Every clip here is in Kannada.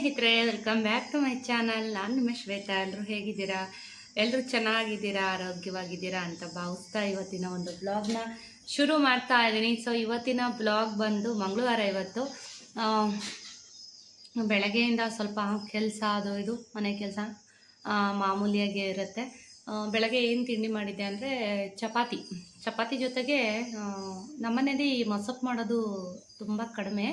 ಸ್ನೇಹಿತರೆ welcome back to my channel ನಾನು ನಿಮ್ಮ ಶ್ವೇತಾ. ಎಲ್ಲರೂ ಹೇಗಿದ್ದೀರಾ? ಎಲ್ಲರೂ ಚೆನ್ನಾಗಿದ್ದೀರಾ? ಆರೋಗ್ಯವಾಗಿದ್ದೀರಾ ಅಂತ ಭಾವಿಸ್ತಾ ಇವತ್ತಿನ ಒಂದು ಬ್ಲಾಗ್ನ ಶುರು ಮಾಡ್ತಾ ಇದ್ದೀನಿ. ಸೊ ಇವತ್ತಿನ ಬ್ಲಾಗ್ ಬಂದು ಮಂಗಳವಾರ ಇವತ್ತು ಬೆಳಗ್ಗೆಯಿಂದ ಸ್ವಲ್ಪ ಕೆಲಸ ಅದು ಇದು, ಮನೆ ಕೆಲಸ ಮಾಮೂಲಿಯಾಗಿ ಇರುತ್ತೆ. ಬೆಳಗ್ಗೆ ಏನು ತಿಂಡಿ ಮಾಡಿದ್ದೆ ಅಂದರೆ ಚಪಾತಿ. ಚಪಾತಿ ಜೊತೆಗೆ ನಮ್ಮನೇಲಿ ಮಸಪ್ ಮಾಡೋದು ತುಂಬ ಕಡಿಮೆ.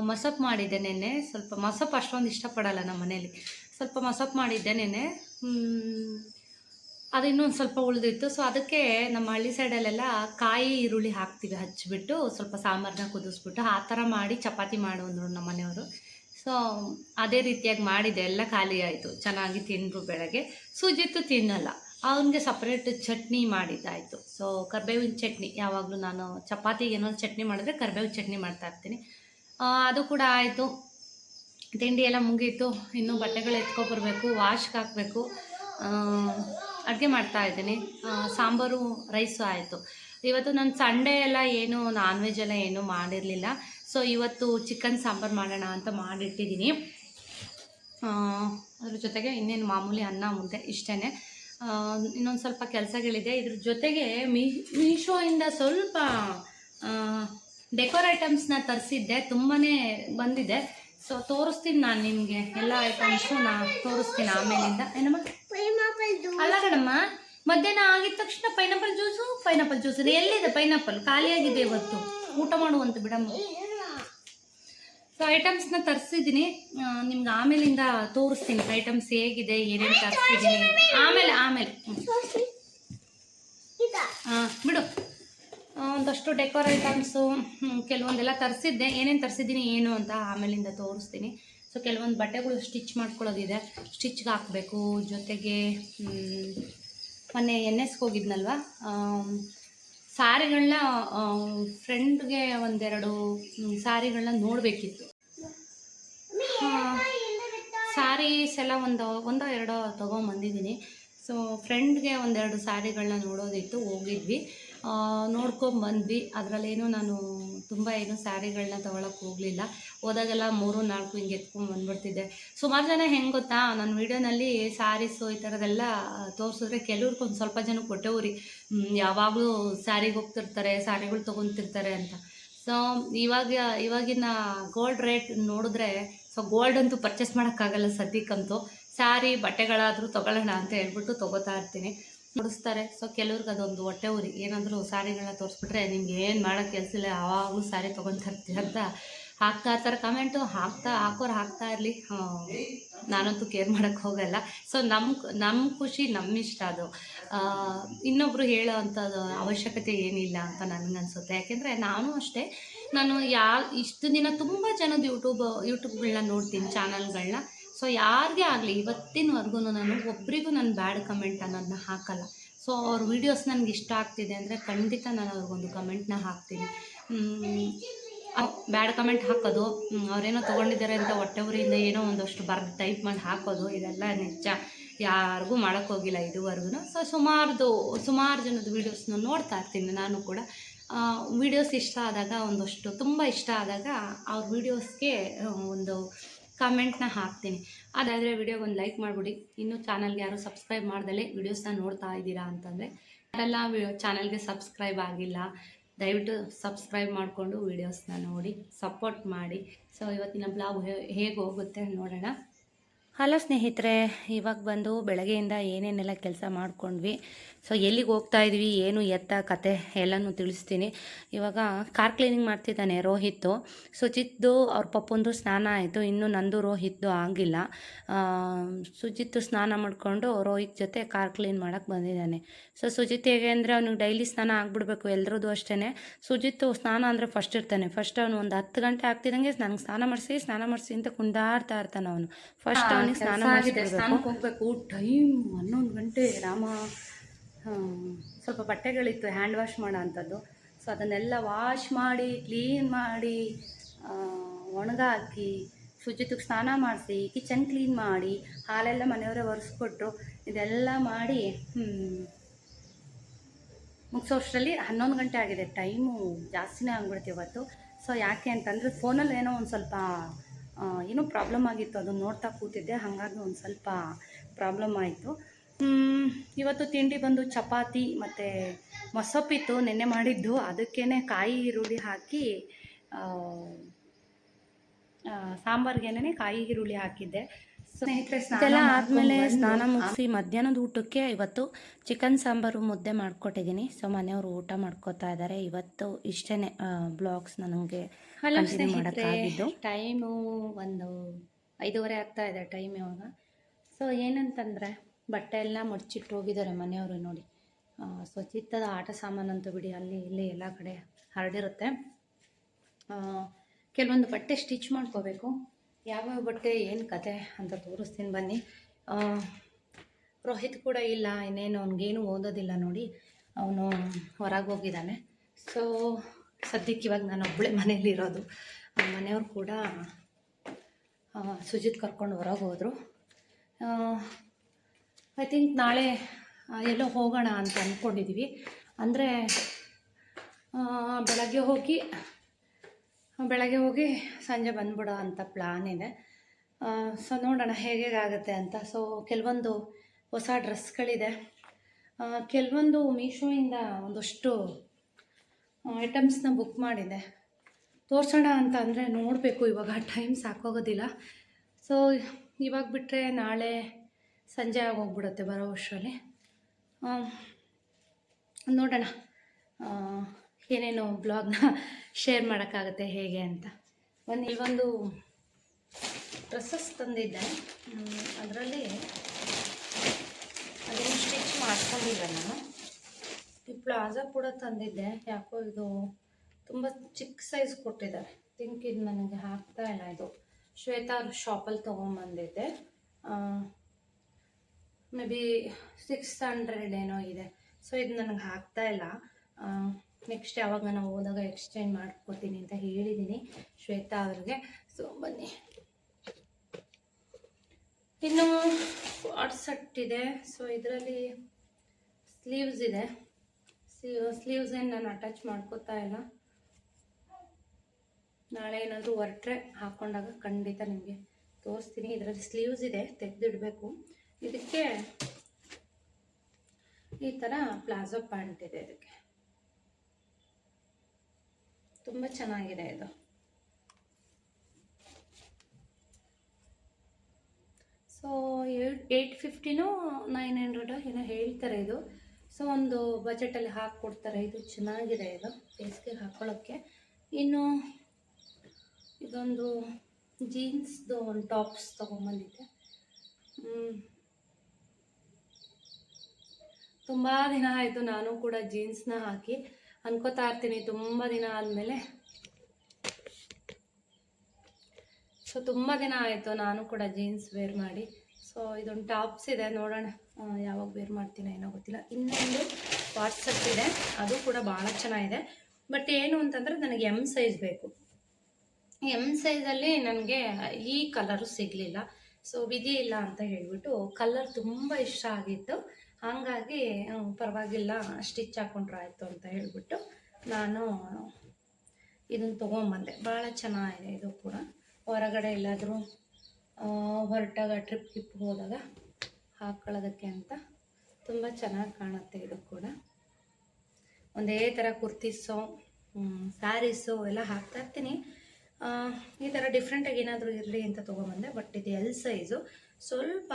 ಮಸಪ್ ಮಾಡಿದ್ದೆ ನೆನ್ನೆ. ಸ್ವಲ್ಪ ಮಸಪ್ ಅಷ್ಟೊಂದು ಇಷ್ಟಪಡಲ್ಲ ನಮ್ಮ ಮನೇಲಿ. ಸ್ವಲ್ಪ ಮಸಪ್ ಮಾಡಿದ್ದೆ ನೆನ್ನೆ. ಅದು ಇನ್ನೊಂದು ಸ್ವಲ್ಪ ಉಳಿದಿತ್ತು. ಸೊ ಅದಕ್ಕೆ ನಮ್ಮ ಹಳ್ಳಿ ಸೈಡಲ್ಲೆಲ್ಲ ಕಾಯಿ ಈರುಳ್ಳಿ ಹಾಕ್ತೀವಿ ಹಚ್ಚಿಬಿಟ್ಟು ಸ್ವಲ್ಪ ಸಾಂಬಾರನ್ನ ಕುದಿಸ್ಬಿಟ್ಟು, ಆ ಥರ ಮಾಡಿ ಚಪಾತಿ ಮಾಡು ನಮ್ಮ ಮನೆಯವರು. ಸೊ ಅದೇ ರೀತಿಯಾಗಿ ಮಾಡಿದೆ ಎಲ್ಲ ಖಾಲಿ ಆಯಿತು. ಚೆನ್ನಾಗಿ ತಿಂದರು ಬೆಳಗ್ಗೆ. ಸುಜಿತ್ತು ತಿನ್ನಲ್ಲ. ಅವನಿಗೆ ಸಪ್ರೇಟ್ ಚಟ್ನಿ ಮಾಡಿದ್ದಾಯಿತು. ಸೊ ಕರ್ಬೇವಿನ ಚಟ್ನಿ. ಯಾವಾಗಲೂ ನಾನು ಚಪಾತಿಗೆ ಏನೋ ಚಟ್ನಿ ಮಾಡಿದ್ರೆ ಕರ್ಬೇವಿನ ಚಟ್ನಿ ಮಾಡ್ತಾ ಇರ್ತೀನಿ. ಅದು ಕೂಡ ಆಯಿತು. ತಿಂಡಿ ಎಲ್ಲ ಮುಗೀತು. ಇನ್ನೂ ಬಟ್ಟೆಗಳು ಎತ್ಕೊಬರ್ಬೇಕು ವಾಶ್ಗೆ ಹಾಕಬೇಕು. ಅಡುಗೆ ಮಾಡ್ತಾ ಇದ್ದೀನಿ. ಸಾಂಬಾರು ರೈಸು ಆಯಿತು. ಇವತ್ತು ನಾನು ಸಂಡೇ ಎಲ್ಲ ಏನು ನಾನ್ ವೆಜ್ ಎಲ್ಲ ಏನೂ ಮಾಡಿರಲಿಲ್ಲ. ಸೊ ಇವತ್ತು ಚಿಕನ್ ಸಾಂಬಾರು ಮಾಡೋಣ ಅಂತ ಮಾಡಿಟ್ಟಿದ್ದೀನಿ. ಅದ್ರ ಜೊತೆಗೆ ಇನ್ನೇನು ಮಾಮೂಲಿ ಅನ್ನ ಮುದ್ದೆ ಇಷ್ಟೇ ಇನ್ನೊಂದು ಸ್ವಲ್ಪ ಕೆಲಸಗಳಿದೆ. ಇದ್ರ ಜೊತೆಗೆ ಮೀ, ಮೀಶೋಯಿಂದ ಸ್ವಲ್ಪ ಡೆಕೋರ್ ಐಟಮ್ಸ್ನ ತರಿಸಿದ್ದೆ ತುಂಬಾ ಬಂದಿದೆ. ಸೊ ತೋರಿಸ್ತೀನಿ ನಾನು ನಿಮಗೆ ಎಲ್ಲ ಐಟಮ್ಸು ನಾ ತೋರಿಸ್ತೀನಿ ಆಮೇಲಿಂದ. ಏನಮ್ಮ ಅಲ್ಲ ಕಣಮ್ಮ ಮಧ್ಯಾಹ್ನ ಆಗಿದ ತಕ್ಷಣ ಪೈನಾಪಲ್ ಜ್ಯೂಸು ಪೈನಾಪಲ್ ಜ್ಯೂಸ್ ಎಲ್ಲಿದೆ ಪೈನಾಪಲ್ ಖಾಲಿಯಾಗಿದೆ ಇವತ್ತು. ಊಟ ಮಾಡುವಂತ ಬಿಡಮ್ಮ. ಸೊ ಐಟಮ್ಸ್ನ ತರಿಸಿದ್ದೀನಿ. ನಿಮ್ಗೆ ಆಮೇಲಿಂದ ತೋರಿಸ್ತೀನಿ ಐಟಮ್ಸ್ ಹೇಗಿದೆ ಏನೇನು ತರಿಸಿದ್ದೀನಿ. ಆಮೇಲೆ ಆಮೇಲೆ. ಹಾಂ ಬಿಡು. ಒಂದಷ್ಟು ಡೆಕೋರ್ ಐಟಮ್ಸು ಕೆಲವೊಂದೆಲ್ಲ ತರಿಸಿದ್ದೆ. ಏನೇನು ತರಿಸಿದ್ದೀನಿ, ಏನು ಅಂತ ಆಮೇಲಿಂದ ತೋರಿಸ್ತೀನಿ. ಸೊ ಕೆಲವೊಂದು ಬಟ್ಟೆಗಳು ಸ್ಟಿಚ್ ಮಾಡ್ಕೊಳ್ಳೋದಿದೆ. ಸ್ಟಿಚ್ಗೆ ಹಾಕಬೇಕು. ಜೊತೆಗೆ ಮೊನ್ನೆ ಎನ್ ಎಸ್ಗೆ ಹೋಗಿದ್ನಲ್ವ? ಸಾರಿಗಳನ್ನ ಫ್ರೆಂಡ್ಗೆ ಒಂದೆರಡು ಸಾರಿಗಳನ್ನ ನೋಡಬೇಕಿತ್ತು. ಸ್ಯಾರೀಸ್ ಎಲ್ಲ ಒಂದು, ಒಂದೋ ಎರಡೋ ತೊಗೊಂಬಂದಿದ್ದೀನಿ. ಸೊ ಫ್ರೆಂಡ್ಗೆ ಒಂದೆರಡು ಸ್ಯಾರಿಗಳನ್ನ ನೋಡೋದಿತ್ತು, ಹೋಗಿದ್ವಿ. ನೋಡ್ಕೊಂಬಂದ್ವಿ ಅದರಲ್ಲೇನು ನಾನು ತುಂಬ ಏನು ಸ್ಯಾರಿಗಳನ್ನ ತೊಗೊಳಕ್ಕೆ ಹೋಗಲಿಲ್ಲ. ಹೋದಾಗೆಲ್ಲ ಮೂರು, ನಾಲ್ಕು ಹಿಂಗೆ ಎತ್ಕೊಂಡು ಬಂದ್ಬಿಡ್ತಿದ್ದೆ. ಸುಮಾರು ಜನ ಹೆಂಗೆ ಗೊತ್ತಾ ನನ್ನ ವೀಡಿಯೋನಲ್ಲಿ ಸ್ಯಾರೀಸು ಈ ಥರದ್ದೆಲ್ಲ ತೋರಿಸಿದ್ರೆ ಕೆಲವ್ರಿಗೆ ಒಂದು ಸ್ವಲ್ಪ ಜನ ಕೊಟ್ಟೆವ್ರಿ ಯಾವಾಗಲೂ ಸ್ಯಾರಿಗೆ ಹೋಗ್ತಿರ್ತಾರೆ ಸ್ಯಾರಿಗಳು ತೊಗೊತಿರ್ತಾರೆ ಅಂತ. ಸೊ ಇವಾಗ, ಇವಾಗಿನ ಗೋಲ್ಡ್ ರೇಟ್ ನೋಡಿದ್ರೆ ಸೊ ಗೋಲ್ಡ್ ಅಂತೂ ಪರ್ಚೇಸ್ ಮಾಡೋಕ್ಕಾಗಲ್ಲ ಸದ್ಯಕ್ಕಂತೂ. ಸ್ಯಾರಿ ಬಟ್ಟೆಗಳಾದರೂ ತೊಗೊಳ್ಳೋಣ ಅಂತ ಹೇಳ್ಬಿಟ್ಟು ತೊಗೋತಾ ಇರ್ತೀನಿ. ಮುಡಿಸ್ತಾರೆ ಸೊ ಕೆಲವ್ರಿಗೆ ಅದೊಂದು ಹೊಟ್ಟೆ ಉರಿ. ಏನಾದರೂ ಸ್ಯಾರಿಗಳನ್ನ ತೋರಿಸ್ಬಿಟ್ರೆ ನಿಮ್ಗೆ ಏನು ಮಾಡೋಕ್ಕೆ ಕೆಲಸ ಇಲ್ಲ, ಯಾವಾಗಲೂ ಸ್ಯಾರಿ ತೊಗೊತಾ ಅಂತ ಹಾಕ್ತಾ ಇರ್ತಾರೆ. ಕಮೆಂಟು ಹಾಕ್ತಾ, ಹಾಕೋರು ಹಾಕ್ತಾ ಇರಲಿ. ನಾನಂತೂ ಕೇರ್ ಮಾಡೋಕ್ಕೆ ಹೋಗಲ್ಲ. ಸೊ ನಮ್ಮ ನಮ್ಮ ಖುಷಿ ನಮ್ಮ ಇಷ್ಟ ಅದು. ಇನ್ನೊಬ್ಬರು ಹೇಳೋ ಅಂಥದ್ದು ಅವಶ್ಯಕತೆ ಏನಿಲ್ಲ ಅಂತ ನನಗನ್ಸುತ್ತೆ ಯಾಕೆಂದರೆ ನಾನು ಅಷ್ಟೇ. ನಾನು ಯಾ, ಇಷ್ಟು ದಿನ ತುಂಬ ಜನದ ಯೂಟ್ಯೂಬ್ ಯೂಟ್ಯೂಬ್ಗಳನ್ನ ನೋಡ್ತೀನಿ ಚಾನಲ್ಗಳನ್ನ ಸೊ ಯಾರಿಗೇ ಆಗಲಿ ಇವತ್ತಿನವರೆಗೂ ನಾನು ಒಬ್ಬರಿಗೂ ನಾನು ಬ್ಯಾಡ್ ಕಮೆಂಟ್ ಅನ್ನೋದನ್ನ ಹಾಕಲ್ಲ. ಸೊ ಅವ್ರ ವೀಡಿಯೋಸ್ ನನಗೆ ಇಷ್ಟ ಆಗ್ತಿದೆ ಅಂದರೆ ಖಂಡಿತ ನಾನು ಅವ್ರಿಗೊಂದು ಕಮೆಂಟ್ನ ಹಾಕ್ತೀನಿ. ಬ್ಯಾಡ್ ಕಮೆಂಟ್ ಹಾಕೋದು ಅವರೇನೋ ತೊಗೊಂಡಿದ್ದಾರೆ ಅಂತ ಹೊಟ್ಟೆ ಊರಿಂದ ಏನೋ ಒಂದಷ್ಟು ಬರ್ದು ಟೈಪ್ ಮಾಡಿ ಹಾಕೋದು, ಇದೆಲ್ಲ ನಿಜ. ಯಾರಿಗೂ ಮಾಡೋಕ್ಕೋಗಿಲ್ಲ ಇದುವರೆಗೂ ಸೊ ಸುಮಾರ್ದು, ಸುಮಾರು ಜನದ ವೀಡಿಯೋಸ್ನ ನೋಡ್ತಾ ಇರ್ತೀನಿ ನಾನು ಕೂಡ. ವೀಡಿಯೋಸ್ ಇಷ್ಟ ಆದಾಗ ಒಂದಷ್ಟು, ತುಂಬ ಇಷ್ಟ ಆದಾಗ ಅವ್ರ ವೀಡಿಯೋಸ್ಗೆ ಒಂದು ಕಮೆಂಟ್ನ ಹಾಕ್ತೀನಿ. ಅದಾದರೆ ವಿಡಿಯೋಗೆ ಒಂದು ಲೈಕ್ ಮಾಡಿಬಿಡಿ. ಇನ್ನೂ ಚಾನಲ್ಗೆ ಯಾರು ಸಬ್ಸ್ಕ್ರೈಬ್ ಮಾಡ್ದಲೇ ವೀಡಿಯೋಸ್ನ ನೋಡ್ತಾ ಇದ್ದೀರಾ ಅಂತಂದರೆ ಯಾರೆಲ್ಲ ಚಾನಲ್ಗೆ ಸಬ್ಸ್ಕ್ರೈಬ್ ಆಗಿಲ್ಲ. ದಯವಿಟ್ಟು ಸಬ್ಸ್ಕ್ರೈಬ್ ಮಾಡಿಕೊಂಡು ವೀಡಿಯೋಸ್ನ ನೋಡಿ, ಸಪೋರ್ಟ್ ಮಾಡಿ. ಸೊ, ಇವತ್ತಿನ ಬ್ಲಾಗ್ ಹೇಗೆ ಹೋಗುತ್ತೆ ನೋಡೋಣ. ಹಲೋ ಸ್ನೇಹಿತರೆ, ಇವಾಗ ಬಂದು ಬೆಳಗ್ಗೆಯಿಂದ ಏನೇನೆಲ್ಲ ಕೆಲಸ ಮಾಡ್ಕೊಂಡ್ವಿ. ಸೊ ಎಲ್ಲಿಗೆ ಹೋಗ್ತಾ ಇದ್ವಿ, ಏನು ಎತ್ತ, ಕತೆ ಎಲ್ಲನೂ ತಿಳಿಸ್ತೀನಿ. ಇವಾಗ ಕಾರ್ ಕ್ಲೀನಿಂಗ್ ಮಾಡ್ತಿದ್ದಾನೆ ರೋಹಿತ್ತು. ಸುಜಿತ್ದು ಅವ್ರ ಪಪ್ಪಂದು ಸ್ನಾನ ಆಯಿತು. ಇನ್ನು ನಂದು ರೋಹಿತ್ದು ಆಗಿಲ್ಲ. ಸುಜಿತ್ ಸ್ನಾನ ಮಾಡಿಕೊಂಡು ರೋಹಿತ್ ಜೊತೆ ಕಾರ್ ಕ್ಲೀನ್ ಮಾಡೋಕ್ಕೆ ಬಂದಿದ್ದಾನೆ. ಸೊ ಸುಜಿತ್ ಹೇಗೆ ಅಂದರೆ ಅವ್ನಿಗೆ ಡೈಲಿ ಸ್ನಾನ ಆಗಿಬಿಡ್ಬೇಕು ಎಲ್ಲರದ್ದು ಅಷ್ಟೇ ಸುಜಿತ್ ಸ್ನಾನ ಅಂದರೆ ಫಸ್ಟ್ ಇರ್ತಾನೆ. ಫಸ್ಟ್ ಅವನು ಒಂದು ಹತ್ತು ಗಂಟೆ ಆಗ್ತಿದ್ದಂಗೆ ನನಗೆ ಸ್ನಾನ ಮಾಡಿಸಿ ಸ್ನಾನ ಮಾಡಿಸಿ ಅಂತ ಕುಂದಾಡ್ತಾ ಇರ್ತಾನೆ ಅವನು. ಫಸ್ಟ್ ಅವನಿಗೆ ಸ್ನಾನ ಸ್ನಾನಕ್ಕೆ ಹೋಗಬೇಕು. ಟೈಮ್ ಹನ್ನೊಂದು ಗಂಟೆ ರಾಮ ಸ್ವಲ್ಪ ಬಟ್ಟೆಗಳಿತ್ತು ಹ್ಯಾಂಡ್ ವಾಶ್ ಮಾಡೋ ಅಂಥದ್ದು ಸೊ ಅದನ್ನೆಲ್ಲ ವಾಶ್ ಮಾಡಿ ಕ್ಲೀನ್ ಮಾಡಿ ಒಣಗಾಕಿ ಶುಚಿತ್ವಕ್ಕೆ ಸ್ನಾನ ಮಾಡಿಸಿ ಕಿಚನ್ ಕ್ಲೀನ್ ಮಾಡಿ ಹಾಲೆಲ್ಲ ಮನೆಯವರೇ ಒರೆಸ್ಕೊಟ್ರು ಇದೆಲ್ಲ ಮಾಡಿ ಹ್ಮ್, ಮುಗಿಸೋಷ್ಟರಲ್ಲಿ ಹನ್ನೊಂದು ಗಂಟೆ ಆಗಿದೆ. ಟೈಮು ಜಾಸ್ತಿನೇ ಆಗ್ಬಿಡುತ್ತೆ ಇವತ್ತು. ಸೊ ಯಾಕೆ ಅಂತಂದರೆ ಫೋನಲ್ಲಿ ಏನೋ ಒಂದು ಸ್ವಲ್ಪ ಏನೋ ಪ್ರಾಬ್ಲಮ್ ಆಗಿತ್ತು, ಅದನ್ನು ನೋಡ್ತಾ ಕೂತಿದ್ದೆ, ಹಾಗಾಗಿ ಒಂದು ಸ್ವಲ್ಪ ಪ್ರಾಬ್ಲಮ್ ಆಯಿತು. ಇವತ್ತು ತಿಂಡಿ ಬಂದು ಚಪಾತಿ ಮತ್ತು ಮೊಸಪ್ಪಿತ್ತು, ನೆನ್ನೆ ಮಾಡಿದ್ದು. ಅದಕ್ಕೇ ಕಾಯಿ ಈರುಳ್ಳಿ ಹಾಕಿ ಸಾಂಬಾರ್ಗೆನೆ ಕಾಯಿ ಈರುಳ್ಳಿ ಹಾಕಿದ್ದೆ. ಇದೆಲ್ಲ ಆದ್ಮೇಲೆ ಸ್ನಾನ ಮುಗಿಸಿ ಮಧ್ಯಾಹ್ನದ ಊಟಕ್ಕೆ ಇವತ್ತು ಚಿಕನ್ ಸಾಂಬಾರು ಮುದ್ದೆ ಮಾಡಿಕೊಟ್ಟಿದ್ದೀನಿ. ಸೊ ಮನೆಯವರು ಊಟ ಮಾಡ್ಕೋತಾ ಇದ್ದಾರೆ. ಇವತ್ತು ಇಷ್ಟೇ ಬ್ಲಾಗ್ಸ್ ನನಗೆ ಮಾಡೋಕ್ಕಾಗಿದ್ದು. ಟೈಮು ಒಂದು ಐದೂವರೆ ಆಗ್ತಾ ಇದೆ ಟೈಮ್ ಇವಾಗ. ಸೊ ಏನಂತಂದರೆ ಬಟ್ಟೆ ಎಲ್ಲ ಮಡ್ಚಿಟ್ಟು ಹೋಗಿದ್ದಾರೆ ಮನೆಯವರು ನೋಡಿ. ಸ್ವಚಿತ್ತದ ಸೊ ಚಿತ್ತದ ಆಟ ಸಾಮಾನಂತೂ ಬಿಡಿ ಅಲ್ಲಿ ಇಲ್ಲಿ ಎಲ್ಲ ಕಡೆ ಹರಡಿರುತ್ತೆ ಆ, ಕೆಲವೊಂದು ಬಟ್ಟೆ ಸ್ಟಿಚ್ ಮಾಡ್ಕೋಬೇಕು. ಯಾವ್ಯಾವ ಬಟ್ಟೆ ಏನು ಕತೆ ಅಂತ ತೋರಿಸ್ತೀನಿ ಬನ್ನಿ. ರೋಹಿತ್ ಕೂಡ ಇಲ್ಲ, ಇನ್ನೇನು, ಅವ್ನಿಗೇನು ಓದೋದಿಲ್ಲ ನೋಡಿ. ಅವನು ಹೊರಗೆ ಹೋಗಿದ್ದಾನೆ. ಸೊ ಸದ್ಯಕ್ಕೆ ಇವಾಗ ನಾನು ಒಬ್ಬಳೇ ಮನೇಲಿರೋದು ಮನೆಯವ್ರು ಕೂಡ ಸುಜಿತ್ ಕರ್ಕೊಂಡು ಹೊರಗೆ ಹೋದರು. ಐ ಥಿಂಕ್ ನಾಳೆ ಎಲ್ಲೋ ಹೋಗೋಣ ಅಂತ ಅಂದ್ಕೊಂಡಿದ್ದೀವಿ ಅಂದರೆ ಬೆಳಗ್ಗೆ ಹೋಗಿ ಬೆಳಗ್ಗೆ ಹೋಗಿ ಸಂಜೆ ಬಂದ್ಬಿಡೋ ಅಂತ ಪ್ಲಾನ್ ಇದೆ. ಸೊ ನೋಡೋಣ ಹೇಗೆ ಆಗುತ್ತೆ ಅಂತ. ಸೊ ಕೆಲವೊಂದು ಹೊಸ ಡ್ರೆಸ್ಗಳಿದೆ ಕೆಲವೊಂದು ಮೀಶೋಯಿಂದ ಒಂದಷ್ಟು ಐಟಮ್ಸ್ನ ಬುಕ್ ಮಾಡಿದೆ. ತೋರಿಸೋಣ ಅಂತ ಅಂದರೆ ನೋಡಬೇಕು. ಇವಾಗ ಟೈಮ್ ಸಾಕೋಗೋದಿಲ್ಲ. ಸೊ ಇವಾಗ ಬಿಟ್ಟರೆ ನಾಳೆ ಸಂಜೆ ಆಗೋಗ್ಬಿಡುತ್ತೆ ಬರೋ ವರ್ಷದಲ್ಲಿ ನೋಡೋಣ. ಏನೇನು ಬ್ಲಾಗ್ನ ಶೇರ್ ಮಾಡೋಕ್ಕಾಗುತ್ತೆ ಹೇಗೆ ಅಂತ. ಒಂದು ಇಲ್ಲೊಂದು ಡ್ರೆಸ್ಸಸ್ ತಂದಿದ್ದೆ. ಅದರಲ್ಲಿ ಅದನ್ನು ಸ್ಟಿಚ್ ಮಾಡ್ಕೊಂಡಿದ್ದೆ ನಾನು. ಈ ಪ್ಲಾಜಾ ಕೂಡ ತಂದಿದ್ದೆ. ಯಾಕೋ ಇದು ತುಂಬ ಚಿಕ್ಕ ಸೈಜ್ ಕೊಟ್ಟಿದ್ದಾರೆ ಥಿಂಕ್ ಇದು ನನಗೆ ಹಾಕ್ತಾ ಇಲ್ಲ ಇದು. ಶ್ವೇತಾ ಅವ್ರ ಶಾಪಲ್ಲಿ ತೊಗೊಂಬಂದಿದ್ದೆ. ಮೇ ಬಿ ಸಿಕ್ಸ್ ಹಂಡ್ರೆಡ್ ಏನೋ ಇದೆ. ಸೊ ಇದು ನನಗೆ ಹಾಕ್ತಾ ಇಲ್ಲ. ನೆಕ್ಸ್ಟ್ ಯಾವಾಗ ನಾನು ಹೋದಾಗ ಎಕ್ಸ್ಚೇಂಜ್ ಮಾಡ್ಕೊತೀನಿ ಅಂತ ಹೇಳಿದ್ದೀನಿ ಶ್ವೇತಾ ಅವ್ರಿಗೆ. ಸೊ ಬನ್ನಿ. ಇನ್ನು ವಾಟ್ ಸೆಟ್ ಇದೆ. ಸೊ ಇದರಲ್ಲಿ ಸ್ಲೀವ್ಸ್ ಇದೆ. ಸ್ಲೀವ್ಸ್ ಏನು ನಾನು ಅಟ್ಯಾಚ್ ಮಾಡ್ಕೋತಾ ಇಲ್ಲ. ನಾಳೆ ಏನಾದರೂ ಹೊರಟ್ರೆ ಹಾಕ್ಕೊಂಡಾಗ ಖಂಡಿತ ನಿಮಗೆ ತೋರಿಸ್ತೀನಿ. ಇದರಲ್ಲಿ ಸ್ಲೀವ್ಸ್ ಇದೆ, ತೆಗೆದಿಡಬೇಕು. ಇದಕ್ಕೆ ಈ ಥರ ಪ್ಲಾಜೋ ಪ್ಯಾಂಟ್ ಇದೆ ಇದಕ್ಕೆ. ತುಂಬ ಚೆನ್ನಾಗಿದೆ ಇದು. ಸೊ ಏಟ್ ಏಯ್ಟ್ ಫಿಫ್ಟಿನೋ ನೈನ್ ಹಂಡ್ರೆಡ್ ಏನೋ ಹೇಳ್ತಾರೆ ಇದು. ಸೊ ಒಂದು ಬಜೆಟಲ್ಲಿ ಹಾಕ್ಕೊಡ್ತಾರೆ. ಇದು ಚೆನ್ನಾಗಿದೆ ಇದು, ಬೇಸಿಗೆ ಹಾಕ್ಕೊಳ್ಳೋಕ್ಕೆ ಇನ್ನು ಇದೊಂದು ಜೀನ್ಸ್ದು ಒಂದು ಟಾಪ್ಸ್ ತೊಗೊಂಬಂದಿದ್ದೆ. ತುಂಬ ದಿನ ಆಯಿತು ನಾನು ಕೂಡ ಜೀನ್ಸ್ನ ಹಾಕಿ. ಅನ್ಕೋತಾ ಇರ್ತೀನಿ ತುಂಬ ದಿನ ಆದಮೇಲೆ. ಸೊ ತುಂಬ ದಿನ ಆಯಿತು ನಾನು ಕೂಡ ಜೀನ್ಸ್ ವೇರ್ ಮಾಡಿ. ಸೊ ಇದೊಂದು ಟಾಪ್ಸ್ ಇದೆ, ನೋಡೋಣ ಯಾವಾಗ ವೇರ್ ಮಾಡ್ತೀನೋ ಏನೋ ಗೊತ್ತಿಲ್ಲ. ಇನ್ನೊಂದು ವಾಟ್ಸಪ್ ಇದೆ, ಅದು ಕೂಡ ಭಾಳ ಚೆನ್ನಾಗಿದೆ. ಬಟ್ ಏನು ಅಂತಂದರೆ, ನನಗೆ ಎಂ ಸೈಜ್ ಬೇಕು. ಎಂ ಸೈಜಲ್ಲಿ ನನಗೆ ಈ ಕಲರು ಸಿಗಲಿಲ್ಲ. ಸೊ ವಿಧಿ ಇಲ್ಲ ಅಂತ ಹೇಳಿಬಿಟ್ಟು ಕಲರ್ ತುಂಬ ಇಷ್ಟ ಆಗಿತ್ತು. ಹಾಗಾಗಿ ಪರವಾಗಿಲ್ಲ, ಸ್ಟಿಚ್ ಹಾಕೊಂಡ್ರೆ ಆಯಿತು ಅಂತ ಹೇಳಿಬಿಟ್ಟು ನಾನು ಇದನ್ನು ತೊಗೊಂಬಂದೆ. ಭಾಳ ಚೆನ್ನಾಗಿದೆ ಇದು ಕೂಡ. ಹೊರಗಡೆ ಎಲ್ಲಾದರೂ ಹೊರಟಾಗ ಟ್ರಿಪ್ ಗಿಪ್ ಹೋದಾಗ ಹಾಕ್ಕೊಳ್ಳೋದಕ್ಕೆ ಅಂತ ತುಂಬ ಚೆನ್ನಾಗಿ ಕಾಣುತ್ತೆ ಇದು ಕೂಡ. ಒಂದೇ ಥರ ಕುರ್ತೀಸು ಸ್ಯಾರೀಸು ಎಲ್ಲ ಹಾಕ್ತಾ ಇರ್ತೀನಿ. ಈ ಥರ ಡಿಫ್ರೆಂಟಾಗಿ ಏನಾದರೂ ಇರಲಿ ಅಂತ ತೊಗೊಂಬಂದೆ ಬಟ್ ಇದು ಎಲ್ ಸೈಜು ಸ್ವಲ್ಪ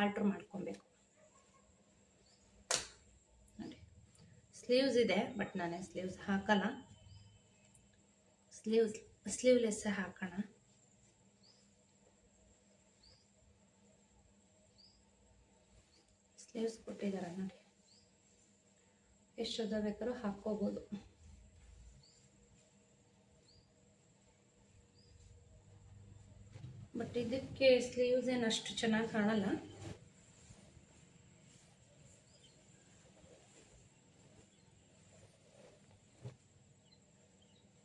ಆಲ್ಟ್ರ್ ಮಾಡ್ಕೊಬೇಕು. ನೋಡಿ. ಸ್ಲೀವ್ಸ್ ಇದೆ ಬಟ್ ನಾನೇ ಸ್ಲೀವ್ಸ್ ಹಾಕಲ್ಲ. ಸ್ಲೀವ್ಸ್ ಸ್ಲೀವ್ಲೆಸ್ ಹಾಕೋಣ. ಸ್ಲೀವ್ಸ್ ಕೊಟ್ಟಿದ್ದಾರೆ ನೋಡಿ. ಎಷ್ಟು ಉದ್ದ ಬೇಕಾದ್ರೂ ಹಾಕ್ಕೋಬೋದು. ಬಟ್ ಇದಕ್ಕೆ ಸ್ಲೀವ್ಸ್ ಏನು ಅಷ್ಟು ಚೆನ್ನಾಗಿ ಕಾಣಲ್ಲ.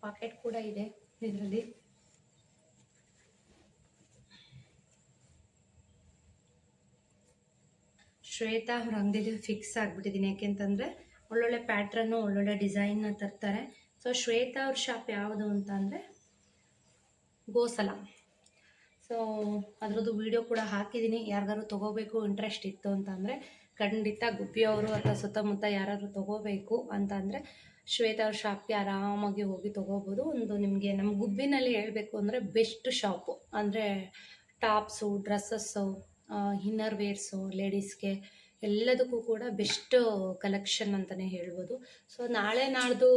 ಪಾಕೆಟ್ ಕೂಡ ಇದೆ ಇದರಲ್ಲಿ. ಶ್ವೇತಾ ಅವ್ರ ಅಂಗಡಿಲಿ ಫಿಕ್ಸ್ ಆಗಿಬಿಟ್ಟಿದ್ದೀನಿ. ಯಾಕೆಂತಂದರೆ ಒಳ್ಳೊಳ್ಳೆ ಪ್ಯಾಟ್ರನ್ನು ಒಳ್ಳೊಳ್ಳೆ ಡಿಸೈನ್ನ ತರ್ತಾರೆ. ಸೊ ಶ್ವೇತಾ ಅವ್ರ ಶಾಪ್ ಯಾವುದು ಅಂತ ಅಂದರೆ ಗೋಸಲ. ಸೊ ಅದ್ರದ್ದು ವಿಡಿಯೋ ಕೂಡ ಹಾಕಿದ್ದೀನಿ. ಯಾರಿಗಾದ್ರು ತೊಗೋಬೇಕು ಇಂಟ್ರೆಸ್ಟ್ ಇತ್ತು ಅಂತಂದರೆ ಖಂಡಿತ ಗುಬ್ಬಿಯವರು ಅಥವಾ ಸುತ್ತಮುತ್ತ ಯಾರಾದರೂ ತೊಗೋಬೇಕು ಅಂತ ಶ್ವೇತಾ ಅವ್ರ ಶಾಪ್ಗೆ ಆರಾಮಾಗಿ ಹೋಗಿ ತೊಗೋಬೋದು. ಒಂದು ನಿಮಗೆ ನಮ್ಮ ಗುಬ್ಬಿನಲ್ಲಿ ಹೇಳಬೇಕು ಅಂದರೆ ಬೆಸ್ಟ್ ಶಾಪು. ಅಂದರೆ ಟಾಪ್ಸು, ಡ್ರೆಸ್ಸಸ್ಸು ಇನ್ನರ್ ವೇರ್ಸು ಲೇಡೀಸ್ಗೆ ಎಲ್ಲದಕ್ಕೂ ಕೂಡ ಬೆಸ್ಟ್ ಕಲೆಕ್ಷನ್ ಅಂತಲೇ ಹೇಳ್ಬೋದು. ಸೊ ನಾಳೆ ನಾಡ್ದು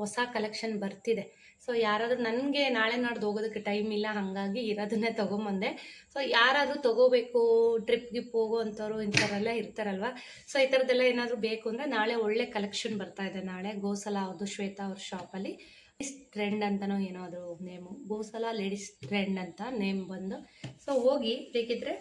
ಹೊಸ ಕಲೆಕ್ಷನ್ ಬರ್ತಿದೆ. ಸೊ ಯಾರಾದರೂ ನನಗೆ ನಾಳೆ ನಾಡ್ದು ಹೋಗೋದಕ್ಕೆ ಟೈಮ್ ಇಲ್ಲ, ಹಾಗಾಗಿ ಇರೋದನ್ನೇ ತೊಗೊಂಬಂದೆ. ಸೊ ಯಾರಾದರೂ ತೊಗೋಬೇಕು ಟ್ರಿಪ್ ಗಿಪ್ ಹೋಗೋ ಅಂಥವ್ರು, ಇಂಥವರೆಲ್ಲ ಇರ್ತಾರಲ್ವ? ಸೊ ಈ ಥರದ್ದೆಲ್ಲ ಏನಾದರೂ ಬೇಕು ಅಂದರೆ ನಾಳೆ ಒಳ್ಳೆ ಕಲೆಕ್ಷನ್ ಬರ್ತಾ ಇದೆ ನಾಳೆ. ಗೋಸಲ ಅವ್ರದ್ದು ಶ್ವೇತಾ ಅವ್ರ ಶಾಪಲ್ಲಿ ಟ್ರೆಂಡ್ ಅಂತನೋ ಏನೋ ಅದು ನೇಮು ಗೋಸಲ ಲೇಡೀಸ್ ಟ್ರೆಂಡ್ ಅಂತ ನೇಮ್ ಬಂದು. ಸೊ ಹೋಗಿ ಬೇಕಿದ್ರೆ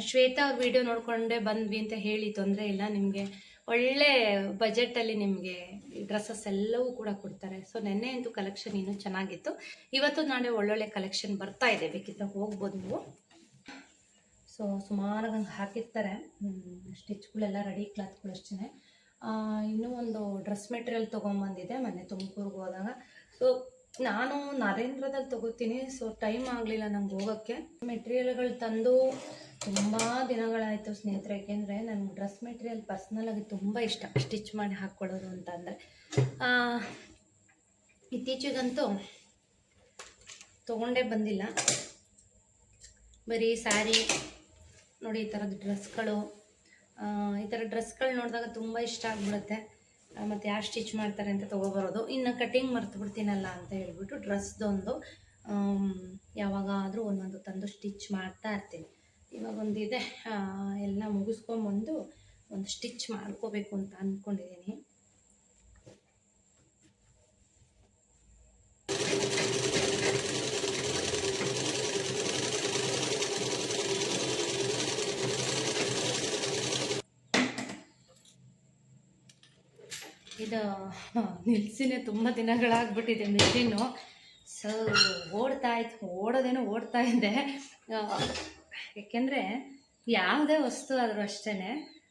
ಶ್ವೇತಾ ಅವ್ರ ವಿಡಿಯೋ ನೋಡಿಕೊಂಡೇ ಬಂದ್ವಿ ಅಂತ ಹೇಳಿ ತೊಂದರೆ ಇಲ್ಲ. ನಿಮಗೆ ಒಳ್ಳೆ ಬಜೆಟಲ್ಲಿ ನಿಮಗೆ ಡ್ರೆಸ್ಸಸ್ ಎಲ್ಲವೂ ಕೂಡ ಕೊಡ್ತಾರೆ. ಸೊ ನೆನ್ನೆ ಅಂತೂ ಕಲೆಕ್ಷನ್ ಇನ್ನೂ ಚೆನ್ನಾಗಿತ್ತು. ಇವತ್ತು ನಾಳೆ ಒಳ್ಳೊಳ್ಳೆ ಕಲೆಕ್ಷನ್ ಬರ್ತಾ ಇದೆ. ಬೇಕಿದ್ರೆ ಹೋಗ್ಬೋದು ನೀವು. ಸೊ ಸುಮಾರು ಹಂಗೆ ಹಾಕಿರ್ತಾರೆ. ಸ್ಟಿಚ್ಗಳೆಲ್ಲ ರೆಡಿ ಕ್ಲಾತ್ಗಳು ಅಷ್ಟೇ ಇನ್ನೂ ಒಂದು ಡ್ರೆಸ್ ಮೆಟೀರಿಯಲ್ ತೊಗೊಂಬಂದಿದೆ. ಮೊನ್ನೆ ತುಮಕೂರಿಗೆ ಹೋದಾಗ. ಸೊ ನಾನು ನರೇಂದ್ರದಲ್ಲಿ ತಗೋತೀನಿ ಸೊ ಟೈಮ್ ಆಗಲಿಲ್ಲ ನಂಗೆ ಹೋಗೋಕ್ಕೆ. ಮೆಟೀರಿಯಲ್ಗಳು ತಂದು ತುಂಬ ದಿನಗಳಾಯಿತು ಸ್ನೇಹಿತರೆ ಏಕೆಂದರೆ ನನಗೆ ಡ್ರೆಸ್ ಮೆಟೀರಿಯಲ್ ಪರ್ಸ್ನಲಾಗಿ ತುಂಬ ಇಷ್ಟ. ಸ್ಟಿಚ್ ಮಾಡಿ ಹಾಕ್ಕೊಳ್ಳೋದು ಅಂತ ಅಂದರೆ. ಇತ್ತೀಚೆಗಂತೂ ತೊಗೊಂಡೇ ಬಂದಿಲ್ಲ. ಬರೀ ಸ್ಯಾರಿ ನೋಡಿ ಈ ಥರದ ಡ್ರೆಸ್ಗಳು ಈ ಥರ ಡ್ರೆಸ್ಗಳು ನೋಡಿದಾಗ ತುಂಬ ಇಷ್ಟ ಆಗಿಬಿಡುತ್ತೆ. ಮತ್ತು ಯಾರು ಸ್ಟಿಚ್ ಮಾಡ್ತಾರೆ ಅಂತ ತೊಗೊಬರೋದು. ಇನ್ನು ಕಟ್ಟಿಂಗ್ ಮರ್ತು ಬಿಡ್ತೀನಲ್ಲ ಅಂತ ಹೇಳಿಬಿಟ್ಟು ಡ್ರೆಸ್ದೊಂದು ಯಾವಾಗಾದರೂ ಒಂದೊಂದು ತಂದು ಸ್ಟಿಚ್ ಮಾಡ್ತಾ ಇರ್ತೀನಿ. ಇವಾಗ ಒಂದಿದೆ ಎಲ್ಲ ಮುಗಿಸ್ಕೊಂಬಂದು ಒಂದು ಸ್ಟಿಚ್ ಮಾಡ್ಕೋಬೇಕು ಅಂತ ಅಂದ್ಕೊಂಡಿದ್ದೀನಿ ಇದು ನಿಲ್ಸಿನೇ ತುಂಬ ದಿನಗಳಾಗ್ಬಿಟ್ಟಿದೆ ಮಿಷಿನ್ನು. ಸೊ ಓಡ್ತಾ ಇತ್ತು ಓಡೋದೇನೋ ಓಡ್ತಾ ಇದೆ. ಏಕೆಂದರೆ ಯಾವುದೇ ವಸ್ತು ಆದರೂ ಅಷ್ಟೇ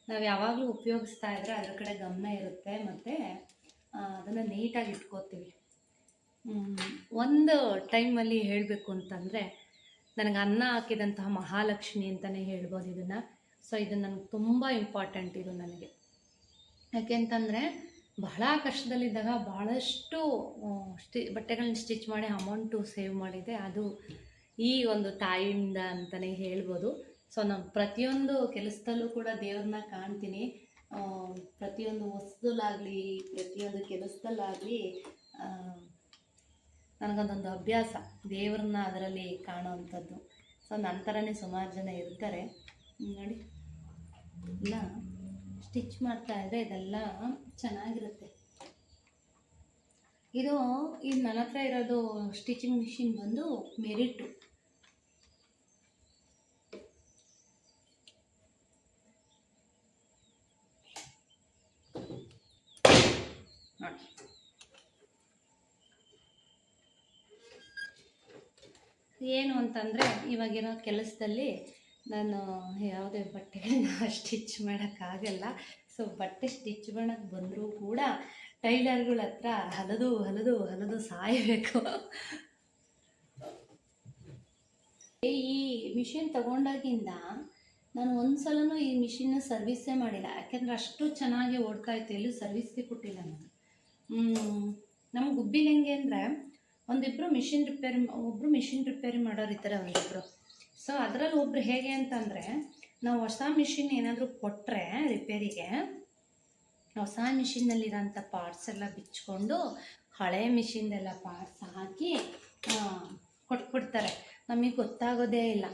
ನಾವು ಯಾವಾಗಲೂ ಉಪಯೋಗಿಸ್ತಾ ಇದ್ರೆ ಅದ್ರ ಕಡೆ ಗಮನ ಇರುತ್ತೆ ಮತ್ತು ಅದನ್ನು ನೀಟಾಗಿ ಇಟ್ಕೋತೀವಿ. ಒಂದು ಟೈಮಲ್ಲಿ ಹೇಳಬೇಕು ಅಂತಂದರೆ ನನಗೆ ಅನ್ನ ಹಾಕಿದಂತಹ ಮಹಾಲಕ್ಷ್ಮಿ ಅಂತಲೇ ಹೇಳ್ಬೋದು ಇದನ್ನು. ಸೊ ಇದು ನನಗೆ ತುಂಬ ಇಂಪಾರ್ಟೆಂಟ್ ಇದು ನನಗೆ. ಯಾಕೆಂತಂದರೆ ಬಹಳ ಕಷ್ಟದಲ್ಲಿದ್ದಾಗ ಭಾಳಷ್ಟು ಸ್ಟಿ ಬಟ್ಟೆಗಳನ್ನ ಸ್ಟಿಚ್ ಮಾಡಿ ಅಮೌಂಟು ಸೇವ್ ಮಾಡಿದೆ. ಅದು ಈ ಒಂದು ತಾಯಿಯಿಂದ ಅಂತಲೇ ಹೇಳ್ಬೋದು. ಸೊ ನಾನು ಪ್ರತಿಯೊಂದು ಕೆಲಸದಲ್ಲೂ ಕೂಡ ದೇವ್ರನ್ನ ಕಾಣ್ತೀನಿ. ಪ್ರತಿಯೊಂದು ವಸ್ತುಲಾಗಲಿ ಪ್ರತಿಯೊಂದು ಕೆಲಸದಲ್ಲಾಗಲಿ ನನಗೊಂದೊಂದು ಅಭ್ಯಾಸ ದೇವ್ರನ್ನ ಅದರಲ್ಲಿ ಕಾಣೋವಂಥದ್ದು. ಸೊ ನನ್ನ ಥರನೇ ಸುಮಾರು ಜನ ಇರ್ತಾರೆ. ನೋಡಿ. ಎಲ್ಲ ಸ್ಟಿಚ್ ಮಾಡ್ತಾ ಇದ್ರೆ ಇದೆಲ್ಲ ಚೆನ್ನಾಗಿರುತ್ತೆ. ಇದು ಇದು ನನ್ನ ಹತ್ರ ಇರೋದು ಸ್ಟಿಚಿಂಗ್ ಮಿಷಿನ್ ಬಂದು ಮೆರಿಟು. ಏನು ಅಂತಂದರೆ ಇವಾಗಿರೋ ಕೆಲಸದಲ್ಲಿ ನಾನು ಯಾವುದೇ ಬಟ್ಟೆಗಳನ್ನ ಸ್ಟಿಚ್ ಮಾಡೋಕ್ಕಾಗಲ್ಲ ಸೊ ಬಟ್ಟೆ ಸ್ಟಿಚ್ ಮಾಡೋಕ್ಕೆ ಬಂದರೂ ಕೂಡ ಟೈಲರ್ಗಳ ಹತ್ರ ಹಲದು ಹಲದು ಹಲದು ಸಾಯಬೇಕು. ಈ ಮಿಷಿನ್ ತಗೊಂಡಾಗಿಂದ ನಾನು ಒಂದು ಸಲನೂ ಈ ಮಿಷಿನ್ನ ಸರ್ವಿಸೇ ಮಾಡಿಲ್ಲ. ಯಾಕೆಂದರೆ ಅಷ್ಟು ಚೆನ್ನಾಗಿ ಓಡ್ತಾ ಇತ್ತು. ಎಲ್ಲೂ ಸರ್ವಿಸ್ಗೆ ಕೊಟ್ಟಿಲ್ಲ ನಾನು. ನಮ್ಮ ಗುಬ್ಬಿಲಿ ಹೆಂಗೆ ಅಂದರೆ ಒಂದಿಬ್ಬರು ಮಿಷಿನ್ ರಿಪೇರಿ ಒಬ್ಬರು ಮಿಷಿನ್ ರಿಪೇರಿ ಮಾಡೋರು ಇದ್ದಾರೆ ಒಂದಿಬ್ಬರು ಸೊ ಅದರಲ್ಲಿ ಒಬ್ರು ಹೇಗೆ ಅಂತಂದರೆ, ನಾವು ಹೊಸ ಮಿಷಿನ್ ಏನಾದರೂ ಕೊಟ್ಟರೆ ರಿಪೇರಿಗೆ ಹೊಸ ಮಿಷಿನ್ನಲ್ಲಿರೋಂಥ ಪಾರ್ಟ್ಸ್ ಎಲ್ಲ ಬಿಚ್ಕೊಂಡು ಹಳೆ ಮಿಷಿನ್ದೆಲ್ಲ ಪಾರ್ಟ್ಸ್ ಹಾಕಿ ಕೊಟ್ಬಿಡ್ತಾರೆ ನಮಗೆ ಗೊತ್ತಾಗೋದೇ ಇಲ್ಲ.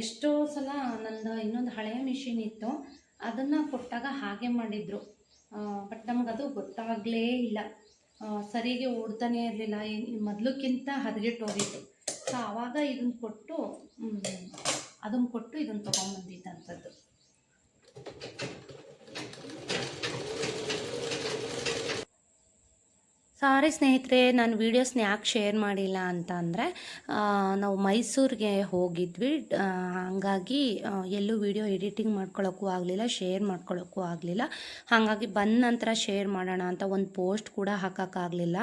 ಎಷ್ಟೋ ಸಲ ನಂದು ಇನ್ನೊಂದು ಹಳೆಯ ಮಿಷಿನ್ ಇತ್ತು, ಅದನ್ನು ಕೊಟ್ಟಾಗ ಹಾಗೆ ಮಾಡಿದರು. ಬಟ್ ನಮಗದು ಗೊತ್ತಾಗಲೇ ಇಲ್ಲ. ಸರಿಗೆ ಓಡ್ತಾನೇ ಇರಲಿಲ್ಲ. ಮೊದಲಕ್ಕಿಂತ ಹದಗೆಟ್ಟು ಹೋಗಿತ್ತು ಸೊ ಆವಾಗ ಇದನ್ನು ಕೊಟ್ಟು ಅದನ್ನು ಕೊಟ್ಟು ಇದನ್ನು ತೊಗೊಂಬಂದಿದ್ದಂಥದ್ದು ಸಾರಿ ಸ್ನೇಹಿತರೆ, ನಾನು ವೀಡಿಯೋಸ್ನ ಯಾಕೆ ಶೇರ್ ಮಾಡಿಲ್ಲ ಅಂತ ಅಂದರೆ ನಾವು ಮೈಸೂರಿಗೆ ಹೋಗಿದ್ವಿ. ಹಾಗಾಗಿ ಎಲ್ಲೂ ವೀಡಿಯೋ ಎಡಿಟಿಂಗ್ ಮಾಡ್ಕೊಳ್ಳೋಕ್ಕೂ ಆಗಲಿಲ್ಲ, ಶೇರ್ ಮಾಡ್ಕೊಳ್ಳೋಕ್ಕೂ ಆಗಲಿಲ್ಲ. ಹಾಗಾಗಿ ಬಂದ ನಂತರ ಶೇರ್ ಮಾಡೋಣ ಅಂತ ಒಂದು ಪೋಸ್ಟ್ ಕೂಡ ಹಾಕೋಕ್ಕಾಗಲಿಲ್ಲ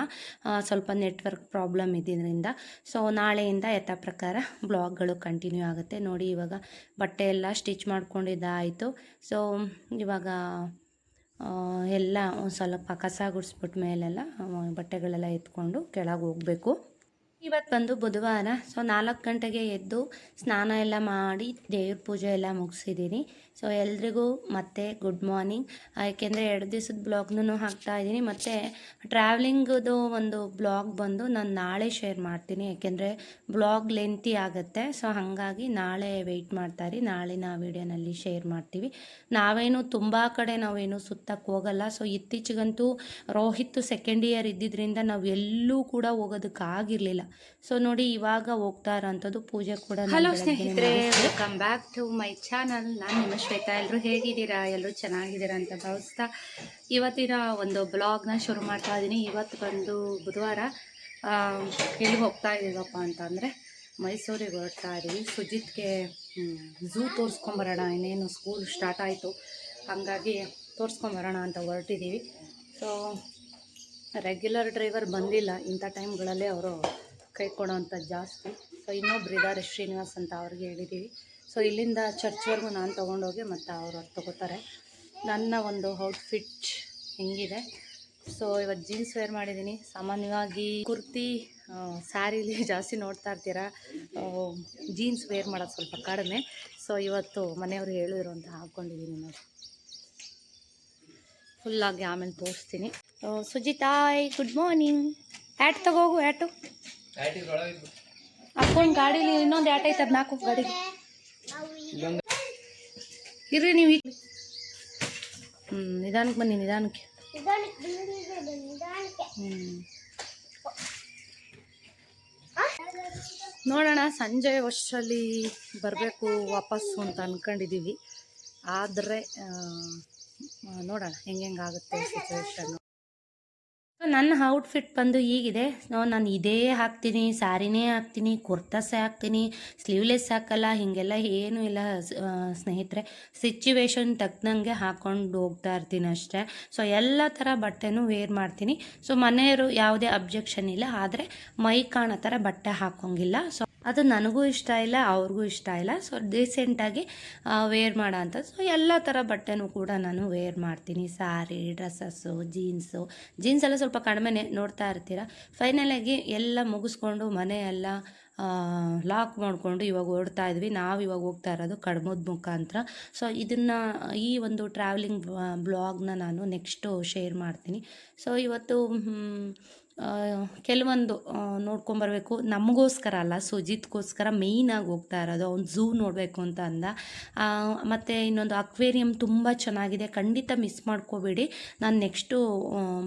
ಸ್ವಲ್ಪ ನೆಟ್ವರ್ಕ್ ಪ್ರಾಬ್ಲಮ್ ಇದ್ದಿದ್ದರಿಂದ ಸೊ, ನಾಳೆಯಿಂದ ಯಥಾ ಪ್ರಕಾರ ಬ್ಲಾಗ್ಗಳು ಕಂಟಿನ್ಯೂ ಆಗುತ್ತೆ. ನೋಡಿ ಇವಾಗ ಬಟ್ಟೆ ಎಲ್ಲ ಸ್ಟಿಚ್ ಮಾಡ್ಕೊಂಡಿದ್ದಾಯಿತು. ಸೊ, ಇವಾಗ ಎಲ್ಲ ಒಂದು ಸ್ವಲ್ಪ ಕಸ ಗುಡಿಸ್ಬಿಟ್ಟು ಮೇಲೆಲ್ಲ ಬಟ್ಟೆಗಳೆಲ್ಲ ಎತ್ಕೊಂಡು ಕೆಳಗೆ ಹೋಗಬೇಕು. ಇವತ್ತು ಬಂದು ಬುಧವಾರ, ಸೊ ನಾಲ್ಕು ಗಂಟೆಗೆ ಎದ್ದು ಸ್ನಾನ ಎಲ್ಲ ಮಾಡಿ ದೇವ್ರ ಪೂಜೆ ಎಲ್ಲ ಮುಗಿಸಿದ್ದೀನಿ ಸೊ ಎಲ್ರಿಗೂ ಮತ್ತೆ ಗುಡ್ ಮಾರ್ನಿಂಗ್ ಯಾಕೆಂದರೆ ಎರಡು ದಿವಸದ ಬ್ಲಾಗ್ನೂ ಹಾಕ್ತಾ ಇದ್ದೀನಿ. ಮತ್ತು ಟ್ರಾವೆಲಿಂಗದು ಒಂದು ಬ್ಲಾಗ್ ಬಂದು ನಾನು ನಾಳೆ ಶೇರ್ ಮಾಡ್ತೀನಿ. ಯಾಕೆಂದರೆ ಬ್ಲಾಗ್ ಲೆಂತಿ ಆಗುತ್ತೆ. ಸೊ ಹಾಗಾಗಿ ನಾಳೆ ವೆಯ್ಟ್ ನಾಳೆ ನಾಳಿನ ವೀಡಿಯೋನಲ್ಲಿ ಶೇರ್ ಮಾಡ್ತೀವಿ. ನಾವೇನು ತುಂಬ ಕಡೆ ನಾವೇನು ಸುತ್ತಕ್ಕೆ ಹೋಗಲ್ಲ. ಸೊ ಇತ್ತೀಚೆಗಂತೂ ರೋಹಿತ್ ಸೆಕೆಂಡ್ ಇಯರ್ ಇದ್ದಿದ್ದರಿಂದ ನಾವು ಎಲ್ಲೂ ಕೂಡ ಹೋಗೋದಕ್ಕಾಗಿರಲಿಲ್ಲ ಸೊ ನೋಡಿ ಇವಾಗ ಹೋಗ್ತಾ ಇರೋಂಥದ್ದು. ಪೂಜೆ ಕೂಡ ನಾನು ಹಲೋ ಸ್ನೇಹಿತರೆ. Welcome back to my channel ನಾನು ನಿಮ್ಮ ಶ್ವೇತಾ ಎಲ್ಲರೂ ಹೇಗಿದ್ದೀರಾ? ಎಲ್ಲರೂ ಚೆನ್ನಾಗಿದ್ದೀರಾ ಅಂತ ಭಾವಿಸ್ತಾ ಇವತ್ತಿನ ಒಂದು ಬ್ಲಾಗ್ನ ಶುರು ಮಾಡ್ತಾ ಇದ್ದೀನಿ. ಇವತ್ತು ಬಂದು ಬುಧವಾರ ಎಲ್ಲಿ ಹೋಗ್ತಾ ಇದ್ದೀವಪ್ಪ ಅಂತಂದರೆ ಮೈಸೂರಿಗೆ ಹೊರಡ್ತಾ ಇದ್ದೀವಿ. ಸುಜಿತ್ಗೆ ಝೂ ತೋರಿಸ್ಕೊಂಬರೋಣ. ಇನ್ನೇನು ಸ್ಕೂಲ್ ಸ್ಟಾರ್ಟ್ ಆಯಿತು. ಹಾಗಾಗಿ ತೋರಿಸ್ಕೊಂಬರೋಣ ಅಂತ ಹೊರಟಿದ್ದೀವಿ. ಸೊ ರೆಗ್ಯುಲರ್ ಡ್ರೈವರ್ ಬಂದಿಲ್ಲ. ಇಂಥ ಟೈಮ್ಗಳಲ್ಲೇ ಅವರು ಕೈ ಕೊಡೋವಂಥದ್ದು ಜಾಸ್ತಿ. ಸೊ ಇನ್ನೊಬ್ರು ಇದ್ದಾರೆ ಶ್ರೀನಿವಾಸ್ ಅಂತ ಅವ್ರಿಗೆ ಹೇಳಿದ್ದೀವಿ. ಸೊ ಇಲ್ಲಿಂದ ಚರ್ಚ್ವರೆಗೂ ನಾನು ತೊಗೊಂಡೋಗಿ ಮತ್ತು ಅವರು ಅದು ತೊಗೋತಾರೆ. ನನ್ನ ಒಂದು ಔಟ್ಫಿಟ್ ಹೆಂಗಿದೆ. ಸೊ ಇವತ್ತು ಜೀನ್ಸ್ ವೇರ್ ಮಾಡಿದ್ದೀನಿ ಸಾಮಾನ್ಯವಾಗಿ ಕುರ್ತಿ ಸ್ಯಾರಿಲಿ ಜಾಸ್ತಿ ನೋಡ್ತಾ ಇರ್ತೀರ ಜೀನ್ಸ್ ವೇರ್ ಮಾಡೋದು ಸ್ವಲ್ಪ ಕಡಿಮೆ. ಸೊ ಇವತ್ತು ಮನೆಯವರು ಹೇಳಿದ್ರು ಅಂತ ಹಾಕ್ಕೊಂಡಿದ್ದೀನಿ ನೋಡಿ ಫುಲ್ಲಾಗಿ ಆಮೇಲೆ ತೋರಿಸ್ತೀನಿ. ಸುಜಿತಾಯ್ ಗುಡ್ ಮಾರ್ನಿಂಗ್ ಆ್ಯಟ್ ತಗೋಗು ಆ್ಯಟು ಹಾಕೊಂಡು ಗಾಡೀಲಿ ಇನ್ನೊಂದು ಆ್ಯಟ್ ಐತೆ ಅದು ನಾಲ್ಕು ಗಾಡಿ ಇರ್ರಿ ನೀವು ಹ್ಞೂ ನಿಧಾನಕ್ಕೆ ಬನ್ನಿ, ನಿಧಾನಕ್ಕೆ. ನೋಡೋಣ, ಸಂಜೆ ವರ್ಷಲ್ಲಿ ಬರಬೇಕು ವಾಪಸ್ಸು ಅಂತ ಅಂದ್ಕೊಂಡಿದ್ದೀವಿ ಆದರೆ ನೋಡೋಣ, ಹೆಂಗೆ ಆಗುತ್ತೆ ಸಿಚುವೇಶನ್ನು ನನ್ನ ಔಟ್ಫಿಟ್ ಬಂದು ಈಗಿದೆ ನಾನು ಇದೇ ಹಾಕ್ತೀನಿ ಸ್ಯಾರಿನೇ ಹಾಕ್ತೀನಿ, ಕುರ್ತಾಸೆ ಹಾಕ್ತೀನಿ ಸ್ಲೀವ್ಲೆಸ್ ಹಾಕಲ್ಲ, ಹೀಗೆಲ್ಲ ಏನೂ ಇಲ್ಲ ಸ್ನೇಹಿತರೆ. ಸಿಚುವೇಶನ್ ತಕ್ಕಂಗೆ ಹಾಕ್ಕೊಂಡು ಹೋಗ್ತಾ ಇರ್ತೀನಿ ಅಷ್ಟೇ. ಸೊ ಎಲ್ಲ ಥರ ಬಟ್ಟೆನೂ ವೇರ್ ಮಾಡ್ತೀನಿ. ಸೊ ಮನೆಯವರು ಯಾವುದೇ ಅಬ್ಜೆಕ್ಷನ್ ಇಲ್ಲ, ಆದರೆ ಮೈ ಕಾಣೋ ಥರ ಬಟ್ಟೆ ಹಾಕೋಂಗಿಲ್ಲ. ಸೊ ಅದು ನನಗೂ ಇಷ್ಟ ಇಲ್ಲ, ಅವ್ರಿಗೂ ಇಷ್ಟ ಇಲ್ಲ. ಸೊ ರೀಸೆಂಟಾಗಿ ವೇರ್ ಮಾಡೋ ಸೊ ಎಲ್ಲ ಥರ ಬಟ್ಟೆನೂ ಕೂಡ ನಾನು ವೇರ್ ಮಾಡ್ತೀನಿ. ಸಾರಿ ಡ್ರೆಸ್ಸಸ್ಸು ಜೀನ್ಸು ಜೀನ್ಸ್ ಎಲ್ಲ ಸ್ವಲ್ಪ ಕಡಿಮೆನೇ ನೋಡ್ತಾ ಇರ್ತೀರ? ಫೈನಲಾಗಿ ಎಲ್ಲ ಮುಗಿಸ್ಕೊಂಡು ಮನೆಯೆಲ್ಲ ಲಾಕ್ ಮಾಡಿಕೊಂಡು ಇವಾಗ ಓಡ್ತಾ ಇದ್ವಿ. ನಾವು ಇವಾಗ ಹೋಗ್ತಾ ಇರೋದು ಕಡ್ಮದ ಮುಖಾಂತರ. ಸೊ ಇದನ್ನು, ಈ ಒಂದು ಟ್ರಾವೆಲಿಂಗ್ ಬ್ಲಾಗ್ನ ನಾನು ನೆಕ್ಸ್ಟು ಶೇರ್ ಮಾಡ್ತೀನಿ. ಸೊ ಇವತ್ತು ಕೆಲವೊಂದು ನೋಡ್ಕೊಂಬರ್ಬೇಕು. ನಮಗೋಸ್ಕರ ಅಲ್ಲ, ಸುಜಿತ್ಗೋಸ್ಕರ ಮೇಯ್ನಾಗಿ ಹೋಗ್ತಾ ಇರೋದು. ಅವ್ನು ಝೂ ನೋಡಬೇಕು ಅಂತ ಅಂದ. ಮತ್ತು ಇನ್ನೊಂದು ಅಕ್ವೇರಿಯಂ ತುಂಬ ಚೆನ್ನಾಗಿದೆ. ಖಂಡಿತ ಮಿಸ್ ಮಾಡ್ಕೋಬೇಡಿ. ನಾನು ನೆಕ್ಸ್ಟು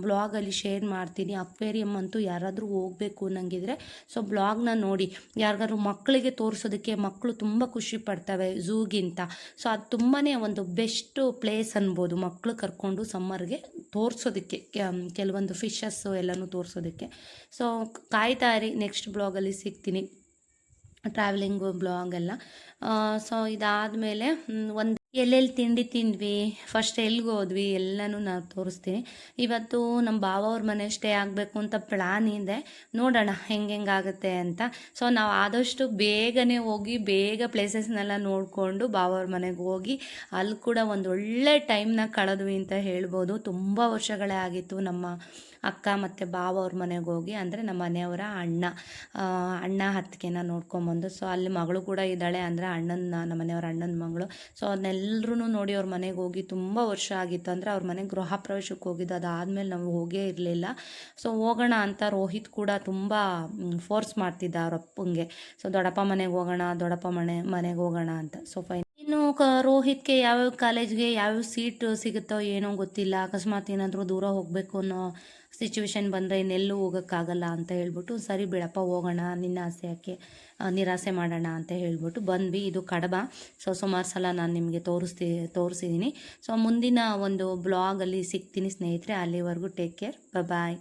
ಬ್ಲಾಗಲ್ಲಿ ಶೇರ್ ಮಾಡ್ತೀನಿ. ಅಕ್ವೇರಿಯಂ ಅಂತೂ ಯಾರಾದರೂ ಹೋಗಬೇಕು ಅನ್ನಂಗಿದ್ರೆ ಸೊ ಬ್ಲಾಗ್ನ ನೋಡಿ. ಯಾರಿಗಾದ್ರು ಮಕ್ಕಳಿಗೆ ತೋರಿಸೋದಕ್ಕೆ ಮಕ್ಕಳು ತುಂಬ ಖುಷಿ ಪಡ್ತವೆ ಝೂಗಿಂತ ಸೊ ಅದು ತುಂಬಾ ಒಂದು ಬೆಸ್ಟು ಪ್ಲೇಸ್ ಅನ್ಬೋದು ಮಕ್ಕಳು ಕರ್ಕೊಂಡು ಸಮ್ಮರ್ಗೆ ತೋರಿಸೋದಕ್ಕೆ. ಕೆಲವೊಂದು ಫಿಶಸ್ಸು ಎಲ್ಲನೂ ತೋರಿಸೋದಕ್ಕೆ. ಸೊ ಕಾಯ್ತಾ ಇರಿ ನೆಕ್ಸ್ಟ್ ಬ್ಲಾಗಲ್ಲಿ ಸಿಗ್ತೀನಿ. ಟ್ರಾವೆಲಿಂಗು ಬ್ಲಾಗ್ ಎಲ್ಲ. ಸೊ ಇದಾದಮೇಲೆ ಒಂದು ಎಲ್ಲೆಲ್ಲಿ ತಿಂಡಿ ತಿಂದ್ವಿ ಫಸ್ಟ್ ಎಲ್ಲಿಗೆ ಹೋದ್ವಿ, ಎಲ್ಲನೂ ನಾನು ತೋರಿಸ್ತೀನಿ. ಇವತ್ತು ನಮ್ಮ ಬಾವ ಅವ್ರ ಮನೆ ಸ್ಟೇ ಆಗಬೇಕು ಅಂತ ಪ್ಲ್ಯಾನ್ ಇದೆ. ನೋಡೋಣ ಹೆಂಗೆ ಹೆಂಗಾಗುತ್ತೆ ಅಂತ. ಸೊ ನಾವು ಆದಷ್ಟು ಬೇಗನೆ ಹೋಗಿ, ಬೇಗ ಪ್ಲೇಸಸ್ನೆಲ್ಲ ನೋಡಿಕೊಂಡು ಬಾವ ಅವ್ರ ಮನೆಗೆ ಹೋಗಿ, ಅಲ್ಲಿ ಕೂಡ ಒಂದು ಒಳ್ಳೆ ಟೈಮ್ನ ಕಳೆದ್ವಿ ಅಂತ ಹೇಳ್ಬೋದು. ತುಂಬ ವರ್ಷಗಳೇ ಆಗಿತ್ತು ನಮ್ಮ ಅಕ್ಕ ಮತ್ತು ಬಾವ ಅವ್ರ ಮನೆಗೆ ಹೋಗಿ ಅಂದರೆ ನಮ್ಮ ಮನೆಯವರ ಅಣ್ಣ. ಅಣ್ಣ ಹತ್ತಿಗೆನ ನೋಡ್ಕೊಂಬಂದು ಸೊ ಅಲ್ಲಿ ಮಗಳು ಕೂಡ ಇದ್ದಾಳೆ ಅಂದರೆ ಅಣ್ಣನ ನಮ್ಮ ಮನೆಯವ್ರ ಅಣ್ಣನ ಮಗಳು. ಸೊ ಅದನ್ನೆಲ್ಲರೂ ನೋಡಿ ಅವ್ರ ಮನೆಗೆ ಹೋಗಿ ತುಂಬ ವರ್ಷ ಆಗಿತ್ತು ಅಂದರೆ ಅವ್ರ ಮನೆಗೆ ಗೃಹ ಪ್ರವೇಶಕ್ಕೆ ಹೋಗಿದ್ದು. ಅದಾದಮೇಲೆ ನಾವು ಹೋಗೇ ಇರಲಿಲ್ಲ. ಸೊ ಹೋಗೋಣ ಅಂತ ರೋಹಿತ್ ಕೂಡ ತುಂಬ ಫೋರ್ಸ್ ಮಾಡ್ತಿದ್ದ ಅವ್ರ ಅಪ್ಪಂಗೆ. ಸೊ ದೊಡ್ಡಪ್ಪ ಮನೆಗೆ ಹೋಗೋಣ, ದೊಡ್ಡಪ್ಪ ಮನೆ, ಮನೆಗೆ ಹೋಗೋಣ ಅಂತ. ಸೊ ಫೈನ್ ಇನ್ನು ಕ, ರೋಹಿತ್ಗೆ ಯಾವ್ಯಾವ ಕಾಲೇಜ್ಗೆ ಯಾವ್ಯಾವ ಸೀಟ್ ಸಿಗುತ್ತೋ ಏನೋ ಗೊತ್ತಿಲ್ಲ. ಅಕಸ್ಮಾತ್ ಏನಾದರೂ ದೂರ ಹೋಗಬೇಕು ಅನ್ನೋ ಸಿಚುವೇಶನ್ ಬಂದರೆ ಇನ್ನೆಲ್ಲೂ ಹೋಗೋಕ್ಕಾಗಲ್ಲ ಅಂತ ಹೇಳ್ಬಿಟ್ಟು, ಸರಿ ಬಿಡಪ್ಪ, ಹೋಗೋಣ, ನಿನ್ನ ಆಸೆ ಯಾಕೆ ನಿರಾಸೆ ಮಾಡೋಣ, ಅಂತ ಹೇಳ್ಬಿಟ್ಟು ಬಂದ್ವಿ. ಇದು ಕಡಬ. ಸೊ ಸುಮಾರು ಸಲ ನಾನು ನಿಮಗೆ ತೋರಿಸ್ತಿ ತೋರಿಸಿದ್ದೀನಿ ಸೊ ಮುಂದಿನ ಒಂದು ಬ್ಲಾಗಲ್ಲಿ ಸಿಗ್ತೀನಿ ಸ್ನೇಹಿತರೆ. ಅಲ್ಲಿವರೆಗೂ ಟೇಕ್ ಕೇರ್ ಬಾಯ್